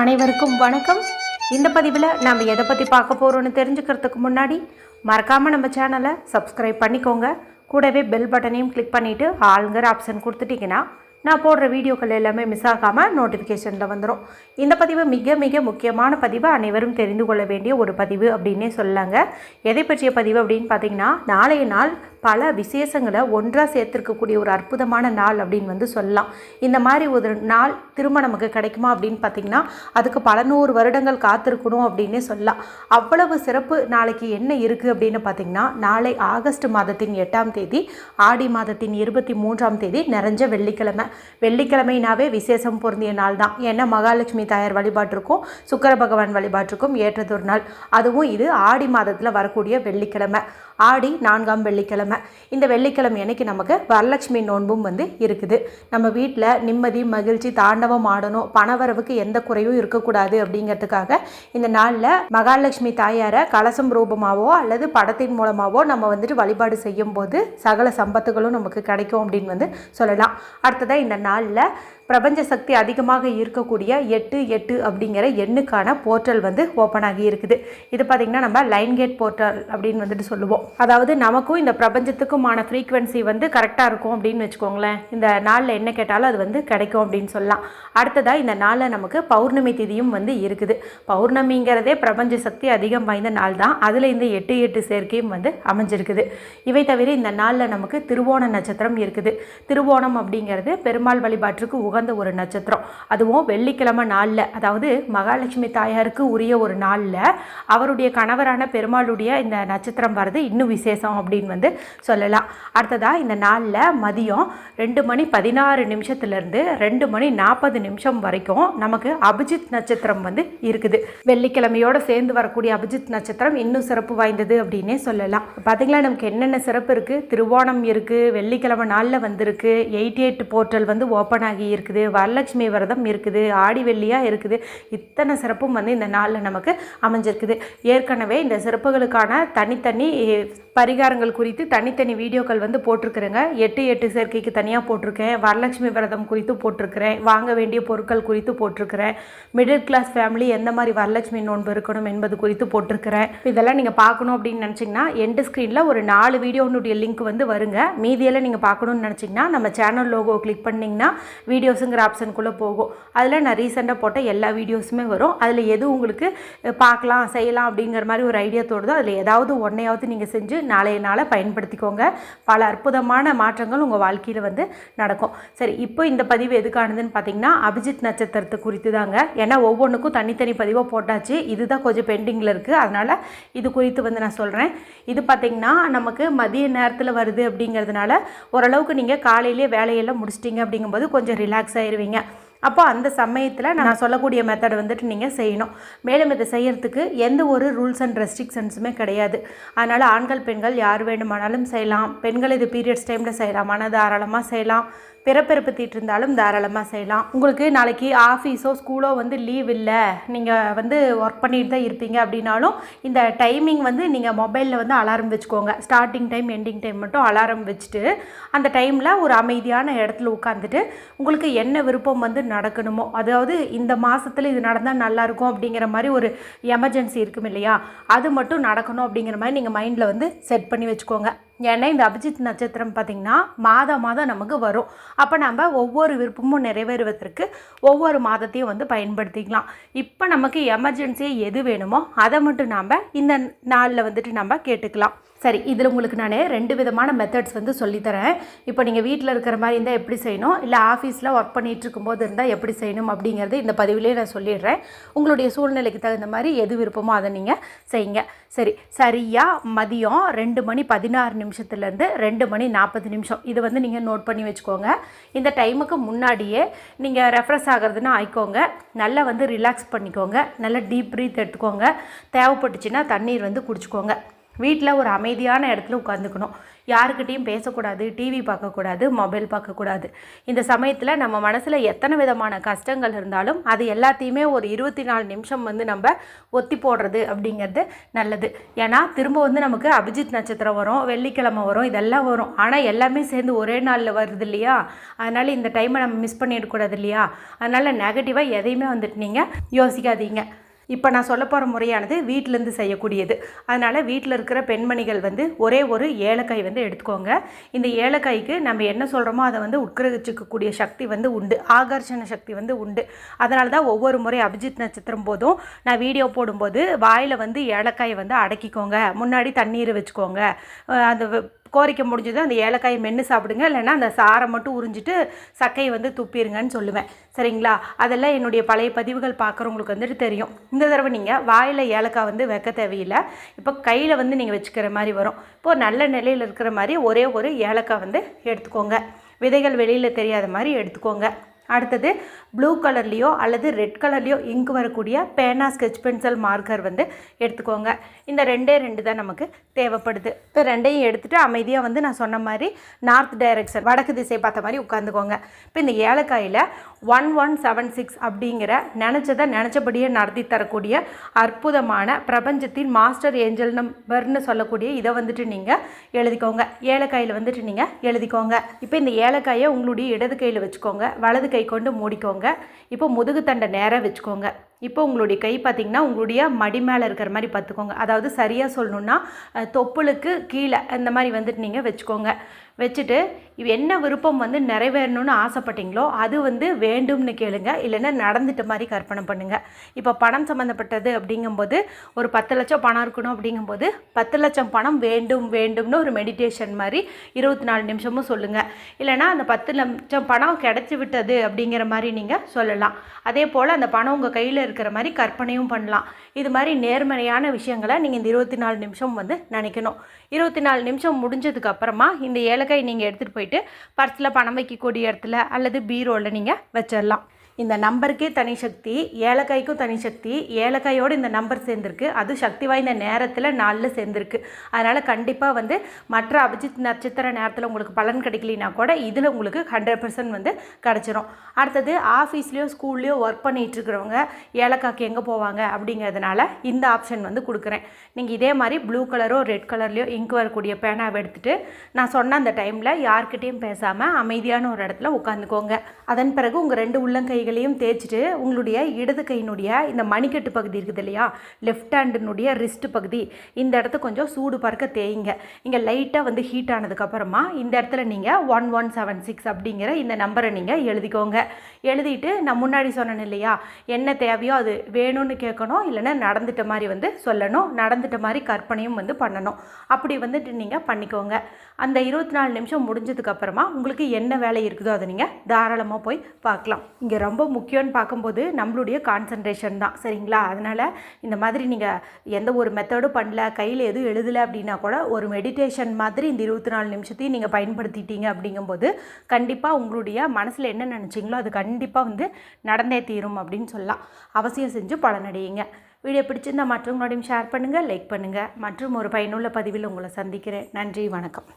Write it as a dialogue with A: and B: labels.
A: அனைவருக்கும் வணக்கம். இந்த பதிவில் நம்ம எதை பற்றி பார்க்க போகிறோன்னு தெரிஞ்சுக்கிறதுக்கு முன்னாடி மறக்காமல் நம்ம சேனலை சப்ஸ்கிரைப் பண்ணிக்கோங்க. கூடவே பெல் பட்டனையும் கிளிக் பண்ணிவிட்டு ஆளுங்கிற ஆப்ஷன் கொடுத்துட்டிங்கன்னா நான் போடுற வீடியோக்கள் எல்லாமே மிஸ் ஆகாமல் நோட்டிஃபிகேஷனில் வந்துடும் இந்த பதிவு மிக மிக முக்கியமான பதிவு. அனைவரும் தெரிந்து கொள்ள வேண்டிய ஒரு பதிவு அப்படின்னே சொல்லாங்க எதை பற்றிய பதிவு அப்படின்னு பார்த்தீங்கன்னா நாளைய நாள் பல விசேஷங்களை ஒன்றாக சேர்த்துருக்கக்கூடிய ஒரு அற்புதமான நாள் அப்படின்னு வந்து சொல்லலாம். இந்த மாதிரி ஒரு நாள் திரும்ப நமக்கு கிடைக்குமா அப்படின்னு பார்த்தீங்கன்னா அதுக்கு பல நூறு வருடங்கள் காத்திருக்கணும் அப்படின்னே சொல்லலாம். அவ்வளவு சிறப்பு நாளைக்கு என்ன இருக்குது அப்படின்னு பார்த்தீங்கன்னா நாளை ஆகஸ்ட் மாதத்தின் எட்டாம் தேதி ஆடி மாதத்தின் இருபத்தி மூன்றாம் தேதி நிறைஞ்ச வெள்ளிக்கிழமை. வெள்ளிக்கிழமைனாவே விசேஷம் பொருந்திய நாள் தான். ஏன்னா மகாலட்சுமி தாயார் வழிபாட்டிற்கும் சுக்கர பகவான் வழிபாட்டிற்கும் ஏற்றதொரு நாள். அதுவும் இது ஆடி மாதத்தில் வரக்கூடிய வெள்ளிக்கிழமை. ஆடி நான்காம் வெள்ளிக்கிழமை. இந்த வெள்ளிக்கிழமை அன்னைக்கு நமக்கு வரலட்சுமி நோன்பும் வந்து இருக்குது. நம்ம வீட்டில் நிம்மதி மகிழ்ச்சி தாண்டவம் ஆடணும். பணவரவுக்கு எந்த குறையும் இருக்கக்கூடாது அப்படிங்கிறதுக்காக இந்த நாளில் மகாலட்சுமி தாயாரை கலசம் ரூபமாகவோ அல்லது படத்தின் மூலமாகவோ நம்ம வந்துட்டு வழிபாடு செய்யும் போது சகல சம்பத்துகளும் நமக்கு கிடைக்கும் அப்படின்னு வந்து சொல்லலாம். அடுத்ததாக இந்த நாளில் பிரபஞ்ச சக்தி அதிகமாக இருக்கக்கூடிய எட்டு எட்டு அப்படிங்கிற எண்ணுக்கான போர்ட்டல் வந்து ஓப்பன் ஆகி இருக்குது. இது பார்த்திங்கன்னா நம்ம லைன் கேட் போர்ட்டல் அப்படின்னு வந்துட்டு சொல்லுவோம். அதாவது நமக்கும் இந்த பிரபஞ்சத்துக்குமான ஃப்ரீக்குவென்சி வந்து கரெக்டாக இருக்கும் அப்படின்னு வச்சுக்கோங்களேன். இந்த நாளில் என்ன கேட்டாலும் அது வந்து கிடைக்கும் அப்படின்னு சொல்லலாம். அடுத்ததாக இந்த நாளில் நமக்கு பௌர்ணமி திதியும் வந்து இருக்குது. பௌர்ணமிங்கிறதே பிரபஞ்ச சக்தி அதிகம் வாய்ந்த நாள் தான் அதில் இந்த எட்டு எட்டு சேர்க்கையும் வந்து அமைஞ்சிருக்குது. இவை தவிர இந்த நாளில் நமக்கு திருவோண நட்சத்திரம் இருக்குது. திருவோணம் அப்படிங்கிறது பெருமாள் வழிபாட்டுக்கு உகந்த ஒரு நட்சத்திரம். அதுவும் வெள்ளிக்கிழமை நாளில் அதாவது மகாலட்சுமி தாயாருக்கு உரிய ஒரு நாளில் அவருடைய கணவரான பெருமாளுடைய இந்த நட்சத்திரம் வர்றது இன்னும் விசேஷம் அப்படின்னு வந்து சொல்லலாம். அடுத்ததாக இந்த நாளில் மதியம் ரெண்டு மணி பதினாறு நிமிஷத்துலேருந்து ரெண்டு மணி நாற்பது நிமிஷம் வரைக்கும் நமக்கு அபிஜித் நட்சத்திரம் வந்து இருக்குது. வெள்ளிக்கிழமையோடு சேர்ந்து வரக்கூடிய அபிஜித் நட்சத்திரம் இன்னும் சிறப்பு வாய்ந்தது அப்படின்னே சொல்லலாம். பார்த்தீங்களா நமக்கு என்னென்ன சிறப்பு இருக்குது திருவோணம் இருக்குது வெள்ளிக்கிழமை நாளில் வந்திருக்கு எயிட்டி எயிட் போர்ட்டல் வந்து ஓப்பன் ஆகி இருக்குது வரலட்சுமி விரதம் இருக்குது ஆடி வெள்ளியாக இருக்குது. இத்தனை சிறப்பும் வந்து இந்த நாளில் நமக்கு அமைஞ்சிருக்குது. ஏற்கனவே இந்த சிறப்புகளுக்கான தனித்தனி பரிகாரங்கள் குறித்து தனித்தனி வீடியோக்கள் வந்து போட்டிருக்கிறேங்க. எட்டு எட்டு சேர்க்கைக்கு தனியாக போட்டிருக்கேன். வரலட்சுமி விரதம் குறித்து போட்டிருக்கிறேன். வாங்க வேண்டிய பொருட்கள் குறித்து போட்டிருக்கிறேன். மிடில் கிளாஸ் ஃபேமிலி எந்த மாதிரி வரலட்சுமி நோன்பு இருக்கணும் என்பது குறித்து போட்டிருக்கிறேன். இதெல்லாம் நீங்கள் பார்க்கணும் அப்படின்னு நினச்சிங்கன்னா எண்டு ஸ்க்ரீனில் ஒரு நாலு வீடியோனுடைய லிங்க் வந்து வருங்க. மீதியெல்லாம் நீங்கள் பார்க்கணும்னு நினச்சிங்கன்னா நம்ம சேனல் லோகோ கிளிக் பண்ணிங்கன்னா வீடியோ வீடியோஸுங்கிற ஆப்ஷனுக்குள்ளே போகும். அதில் நான் ரீசெண்டாக போட்ட எல்லா வீடியோஸுமே வரும். அதில் எது உங்களுக்கு பார்க்கலாம் செய்யலாம் அப்படிங்கிற மாதிரி ஒரு ஐடியா தோணுதோ அதில் ஏதாவது ஒன்றையாவது நீங்கள் செஞ்சு நாளைய நாளை பயன்படுத்திக்கோங்க. பல அற்புதமான மாற்றங்கள் உங்கள் வாழ்க்கையில் வந்து நடக்கும். சரி இப்போ இந்த பதிவு எதுக்கானதுன்னு பார்த்தீங்கன்னா அபிஜித் நட்சத்திரத்தை குறித்து தாங்க ஏன்னா ஒவ்வொன்றுக்கும் தனித்தனி பதிவாக போட்டாச்சு. இதுதான் கொஞ்சம் பெண்டிங்கில் இருக்குது அதனால் இது குறித்து வந்து நான் சொல்கிறேன் இது பார்த்திங்கன்னா நமக்கு மதிய நேரத்தில் வருது அப்படிங்கிறதுனால ஓரளவுக்கு நீங்கள் காலையிலே வேலையெல்லாம் முடிச்சிட்டிங்க அப்படிங்கும்போது கொஞ்சம் ரிலாக்ஸ் ஆயிருவீங்க. அப்போ அந்த சமயத்தில் நான் சொல்லக்கூடிய மெத்தட் வந்துட்டு நீங்கள் செய்யணும். மேலும் இதை செய்கிறதுக்கு எந்த ஒரு ரூல்ஸ் அண்ட் ரெஸ்ட்ரிக்ஷன்ஸுமே கிடையாது. அதனால் ஆண்கள் பெண்கள் யார் வேண்டுமானாலும் செய்யலாம். பெண்கள் இது பீரியட்ஸ் டைமில் செய்யலாம். மன தாராளமாக செய்யலாம். பிறப்பிறப்பு தீட்டு இருந்தாலும் தாராளமாக செய்யலாம். உங்களுக்கு நாளைக்கு ஆஃபீஸோ ஸ்கூலோ வந்து லீவ் இல்லை. நீங்கள் வந்து ஒர்க் பண்ணிட்டு தான் இருப்பீங்க அப்படின்னாலும் இந்த டைமிங் வந்து நீங்கள் மொபைலில் வந்து அலாரம் வச்சுக்கோங்க. ஸ்டார்டிங் டைம் எண்டிங் டைம் மட்டும் அலாரம் வச்சுட்டு அந்த டைமில் ஒரு அமைதியான இடத்துல உட்காந்துட்டு உங்களுக்கு என்ன விருப்பம் வந்து நடக்கணுமோ அதாவது இந்த மாதத்தில் இது நடந்தால் நல்லாயிருக்கும் அப்படிங்கிற மாதிரி ஒரு எமர்ஜென்சி இருக்கும் இல்லையா? அது மட்டும் நடக்கணும் அப்படிங்கிற மாதிரி நீங்கள் மைண்டில் வந்து செட் பண்ணி வச்சுக்கோங்க. ஏன்னா இந்த அபிஜித் நட்சத்திரம் பார்த்திங்கன்னா மாதம் மாதம் நமக்கு வரும். அப்போ நம்ம ஒவ்வொரு விருப்பமும் நிறைவேறுவதற்கு ஒவ்வொரு மாதத்தையும் வந்து பயன்படுத்திக்கலாம். இப்போ நமக்கு எமர்ஜென்சி எது வேணுமோ அதை மட்டும் நாம் இந்த நாளில் வந்துட்டு நம்ம கேட்டுக்கலாம். சரி இதில் உங்களுக்கு நான் ரெண்டு விதமான மெத்தட்ஸ் வந்து சொல்லித்தரேன். இப்போ நீங்கள் வீட்டில் இருக்கிற மாதிரி இருந்தால் எப்படி செய்யணும்? இல்லை ஆஃபீஸில் ஒர்க் பண்ணிகிட்டு இருக்கும்போது இருந்தால் எப்படி செய்யணும்? அப்படிங்கிறது இந்த பதிவிலே நான் சொல்லிடுறேன். உங்களுடைய சூழ்நிலைக்கு தகுந்த மாதிரி எது விருப்பமோ அதை நீங்கள் செய்யுங்க. சரி சரியாக மதியம் ரெண்டு மணி பதினாறு நிமிஷத்துலேருந்து ரெண்டு மணி நாற்பது நிமிஷம். இது வந்து நீங்கள் நோட் பண்ணி வச்சுக்கோங்க. இந்த டைமுக்கு முன்னாடியே நீங்கள் ரெஃப்ரெஷ் ஆகிறதுனா ஆயிக்கோங்க. நல்லா வந்து ரிலாக்ஸ் பண்ணிக்கோங்க. நல்லா டீப் ப்ரீத் எடுத்துக்கோங்க. தேவைப்பட்டுச்சுன்னா தண்ணீர் வந்து குடிச்சுக்கோங்க. வீட்டில் ஒரு அமைதியான இடத்துல உட்காந்துக்கணும் யாருக்கிட்டேயும் பேசக்கூடாது டிவி பார்க்கக்கூடாது மொபைல் பார்க்கக்கூடாது. இந்த சமயத்தில் நம்ம மனசில் எத்தனை விதமான கஷ்டங்கள் இருந்தாலும் அது எல்லாத்தையுமே ஒரு இருபத்தி நாலு நிமிஷம் வந்து நம்ம ஒத்தி போடுறது அப்படிங்கிறது நல்லது. ஏன்னா திரும்ப வந்து நமக்கு அபிஜித் நட்சத்திரம் வரும் வெள்ளிக்கிழமை வரும் இதெல்லாம் வரும். ஆனால் எல்லாமே சேர்ந்து ஒரே நாளில் வருது இல்லையா? அதனால் இந்த டைமை நம்ம மிஸ் பண்ணிடக்கூடாது இல்லையா? அதனால் நெகட்டிவாக எதையுமே வந்துட்டு நீங்கள் யோசிக்காதீங்க. இப்போ நான் சொல்ல போகிற முறையானது வீட்டிலேருந்து செய்யக்கூடியது. அதனால் வீட்டில் இருக்கிற பெண்மணிகள் வந்து ஒரே ஒரு ஏலக்காய் வந்து எடுத்துக்கோங்க. இந்த ஏலக்காய்க்கு நம்ம என்ன சொல்கிறோமோ அதை வந்து உட்கிரகிச்சிக்கக்கூடிய சக்தி வந்து உண்டு. ஆகர்ஷண சக்தி வந்து உண்டு. அதனால தான் ஒவ்வொரு முறை அபிஜித் நட்சத்திரம் போதும். நான் வீடியோ போடும்போது வாயில் வந்து ஏலக்காயை வந்து அடக்கிக்கோங்க. முன்னாடி தண்ணீர் வச்சுக்கோங்க. அந்த கோரிக்கை முடிஞ்சது அந்த ஏலக்காயை மென்று சாப்பிடுங்க. இல்லைன்னா அந்த சாரை மட்டும் உறிஞ்சிட்டு சக்கையை வந்து துப்பிடுங்கன்னு சொல்லுவேன். சரிங்களா? அதெல்லாம் என்னுடைய பழைய பதிவுகள் பார்க்குறவங்களுக்கு வந்துட்டு தெரியும். இந்த தடவை நீங்கள் வாயில் ஏலக்காய் வந்து வைக்க தேவையில்லை. இப்போ கையில் வந்து நீங்கள் வச்சுக்கிற மாதிரி வரும். இப்போது நல்ல நிலையில் இருக்கிற மாதிரி ஒரே ஒரு ஏலக்காய் வந்து எடுத்துக்கோங்க. விதைகள் வெளியில் தெரியாத மாதிரி எடுத்துக்கோங்க. அடுத்தது ப்ளூ கலர்லேயோ அல்லது ரெட் கலர்லேயோ இங்கு வரக்கூடிய பேனா ஸ்கெட்ச் பென்சில் மார்க்கர் வந்து எடுத்துக்கோங்க. இந்த ரெண்டே ரெண்டு தான் நமக்கு தேவைப்படுது. இப்போ ரெண்டையும் எடுத்துகிட்டு அமைதியாக வந்து நான் சொன்ன மாதிரி நார்த் டைரக்ஷன் வடக்கு திசை பார்த்த மாதிரி உட்காந்துக்கோங்க இப்போ இந்த ஏலக்காயில் ஒன் ஒன் செவன் சிக்ஸ் அப்படிங்கிற நினச்சதை நினச்சபடியே நடத்தி தரக்கூடிய அற்புதமான பிரபஞ்சத்தின் மாஸ்டர் ஏஞ்சல் நம்பர்னு சொல்லக்கூடிய இதை வந்துட்டு நீங்கள் எழுதிக்கோங்க. ஏலக்காயில் வந்துட்டு நீங்கள் எழுதிக்கோங்க. இப்போ இந்த ஏலக்காயை உங்களுடைய இடது கையில் வச்சுக்கோங்க. வலது கை கொண்டு மூடிக்கோங்க. இப்போ முதுகு தண்டை நேராக வச்சுக்கோங்க. இப்போ உங்களுடைய கை பார்த்திங்கன்னா உங்களுடைய மடி மேலே இருக்கிற மாதிரி பார்த்துக்கோங்க. அதாவது சரியாக சொல்லணுன்னா தொப்புளுக்கு கீழே இந்த மாதிரி வந்துட்டு நீங்கள் வச்சுக்கோங்க. வச்சுட்டு என்ன விருப்பம் வந்து நிறைவேறணும்னு ஆசைப்பட்டீங்களோ அது வந்து வேண்டும்னு கேளுங்க. இல்லைன்னா நடந்துட்ட மாதிரி கற்பனை பண்ணுங்கள் இப்போ பணம் சம்மந்தப்பட்டது அப்படிங்கும்போது ஒரு பத்து லட்சம் பணம் இருக்கணும் அப்படிங்கும்போது பத்து லட்சம் பணம் வேண்டும் வேண்டும்னு ஒரு மெடிடேஷன் மாதிரி இருபத்தி நாலு நிமிஷமும் சொல்லுங்கள் இல்லைன்னா அந்த பத்து லட்சம் பணம் கிடச்சி விட்டது அப்படிங்கிற மாதிரி நீங்கள் சொல்லலாம். அதே போல் அந்த பணம் உங்கள் கையில் இருக்கிற மாதிரி கற்பனையும் பண்ணலாம். இது மாதிரி நேர்மறையான விஷயங்களை நீங்கள் இந்த இருபத்தி நாலு நிமிஷம் வந்து நினைக்கணும். இருபத்தி நாலு நிமிஷம் முடிஞ்சதுக்கு அப்புறமா இந்த ஏலக்காய் நீங்கள் எடுத்துகிட்டு போயிட்டு பர்ஸில் பணம் வைக்கக்கூடிய இடத்துல அல்லது பீரோவில் நீங்கள் வச்சிடலாம். இந்த நம்பருக்கே தனி சக்தி ஏலக்காய்க்கும் தனி சக்தி ஏலக்காயோடு இந்த நம்பர் சேர்ந்துருக்கு. அது சக்தி வாய்ந்த நேரத்தில் நாளில் சேர்ந்துருக்கு. அதனால் கண்டிப்பாக வந்து மற்ற அபிஜித் நட்சத்திர நேரத்தில் உங்களுக்கு பலன் கிடைக்கலினா கூட இதில் உங்களுக்கு ஹண்ட்ரட் பர்சன்ட் வந்து கிடச்சிரும். அடுத்தது ஆஃபீஸ்லேயோ ஸ்கூல்லையோ ஒர்க் பண்ணிகிட்ருக்கிறவங்க ஏலக்காய்க்கு எங்கே போவாங்க அப்படிங்கிறதுனால இந்த ஆப்ஷன் வந்து கொடுக்குறேன். நீங்கள் இதே மாதிரி ப்ளூ கலரோ ரெட் கலர்லையோ இங்க் வரக்கூடிய பேனாவை எடுத்துகிட்டு நான் சொன்ன அந்த டைமில் யார்கிட்டேயும் பேசாமல் அமைதியான ஒரு இடத்துல உட்காந்துக்கோங்க. அதன் பிறகு உங்கள் ரெண்டு உள்ளங்கை கைகளையும் தேய்ச்சிட்டு உங்களுடைய இடது கையினுடைய இந்த மணிக்கட்டு பகுதி இருக்குது இல்லையா? லெஃப்ட் ஹேண்டினுடைய ரிஸ்ட் பகுதி. இந்த இடத்த கொஞ்சம் சூடு பார்க்க தேய்ங்க. இங்கே லைட்டாக வந்து ஹீட் ஆனதுக்கப்புறமா இந்த இடத்துல நீங்கள் ஒன் ஒன் செவன் சிக்ஸ் அப்படிங்கிற இந்த நம்பரை நீங்கள் எழுதிக்கோங்க. எழுதிட்டு நான் முன்னாடி சொன்னேன் இல்லையா? என்ன தேவையோ அது வேணும்னு கேட்கணும் இல்லைன்னா நடந்துட்ட மாதிரி வந்து சொல்லணும் நடந்துட்ட மாதிரி கற்பனையும் வந்து பண்ணணும். அப்படி வந்துட்டு நீங்கள் பண்ணிக்கோங்க. அந்த இருபத்தி நாலு நிமிஷம் முடிஞ்சதுக்கப்புறமா உங்களுக்கு என்ன வேலை இருக்குதோ அதை நீங்கள் தாராளமாக போய் பார்க்கலாம். இங்கே ரொம்ப ரொம்ப முக்கியம்னு பார்க்கும்போது நம்மளுடைய கான்சன்ட்ரேஷன் தான். சரிங்களா? அதனால் இந்த மாதிரி நீங்கள் எந்த ஒரு மெத்தடும் பண்ணல கையில் எதுவும் எழுதலை அப்படின்னா கூட ஒரு மெடிடேஷன் மாதிரி இந்த இருபத்தி நாலு நிமிஷத்தையும் நீங்கள் பயன்படுத்திட்டீங்க அப்படிங்கும்போது கண்டிப்பாக உங்களுடைய மனசில் என்ன நினச்சிங்களோ அது கண்டிப்பாக வந்து நடந்தே தீரும் அப்படின்னு சொல்லலாம். அவசியம் செஞ்சு பலனடையுங்க வீடியோ பிடிச்சிருந்தால் மற்றவங்களோடையும் ஷேர் பண்ணுங்கள் லைக் பண்ணுங்கள் மற்றும் ஒரு பயனுள்ள பதிவில் உங்களை சந்திக்கிறேன். நன்றி வணக்கம்.